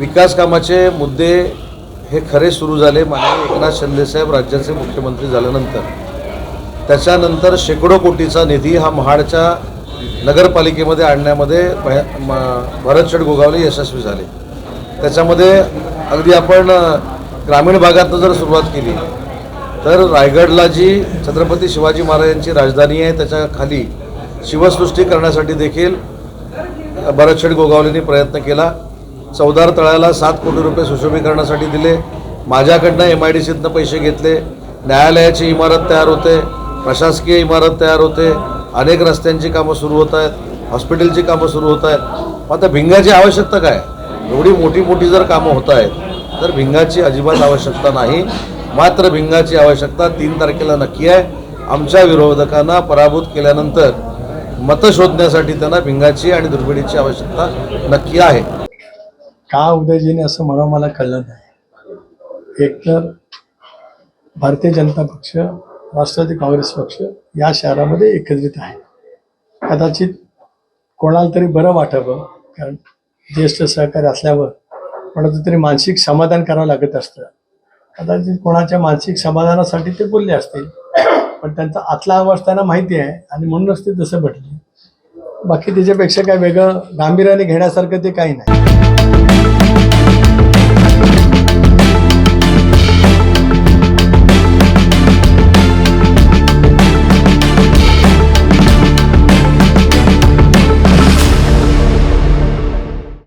विकास कामाचे मुद्दे हे खरे सुरू झाले माननीय एकनाथ शिंदेसाहेब राज्याचे मुख्यमंत्री झाल्यानंतर. त्याच्यानंतर शेकडो कोटीचा निधी हा महाडच्या नगरपालिकेमध्ये आणण्यामध्ये भरतशेठ गोगावले यशस्वी झाले. त्याच्यामध्ये अगदी आपण ग्रामीण भागातनं जर सुरुवात केली तर रायगडला जी छत्रपती शिवाजी महाराजांची राजधानी आहे त्याच्याखाली शिवसृष्टी करण्यासाठी देखील भरतशेठ गोगावलेंनी प्रयत्न केला. चौदार तळ्याला सात कोटी रुपये सुशोभीकरणासाठी दिले. माझ्याकडनं एम आय डी सीतनं पैसे घेतले. न्यायालयाची इमारत तयार होते. प्रशासकीय इमारत तयार होते. अनेक रस्त्यांची कामं सुरू होत आहेत. हॉस्पिटलची कामं सुरू होत आहेत. मग आता भिंगाची आवश्यकता काय? एवढी मोठी मोठी जर कामं होत आहेत तर भिंगाची अजिबात आवश्यकता नाही. मात्र भिंगाची आवश्यकता तीन तारखेला नक्की आहे. आमच्या विरोधकांना पराभूत केल्यानंतर मतं शोधण्यासाठी त्यांना भिंगाची आणि दुर्बिणीची आवश्यकता नक्की आहे. का उदयजीने असं म्हणावं मला कळलं नाही. एक तर भारतीय जनता पक्ष राष्ट्रवादी काँग्रेस पक्ष या शहरामध्ये एकत्रित आहे. कदाचित कोणाला तरी बरं वाटावं कारण ज्येष्ठ सहकारी असल्यावर कोणाचं तरी मानसिक समाधान करावं लागत असतं. कदाचित कोणाच्या मानसिक समाधानासाठी ते बोलले असतील पण त्यांचा आतला आवाज त्यांना माहिती आहे आणि म्हणूनच ते तसं म्हटले. बाकी त्याच्यापेक्षा काय वेगळं गांभीर्याने घेण्यासारखं ते काही नाही. Thank you.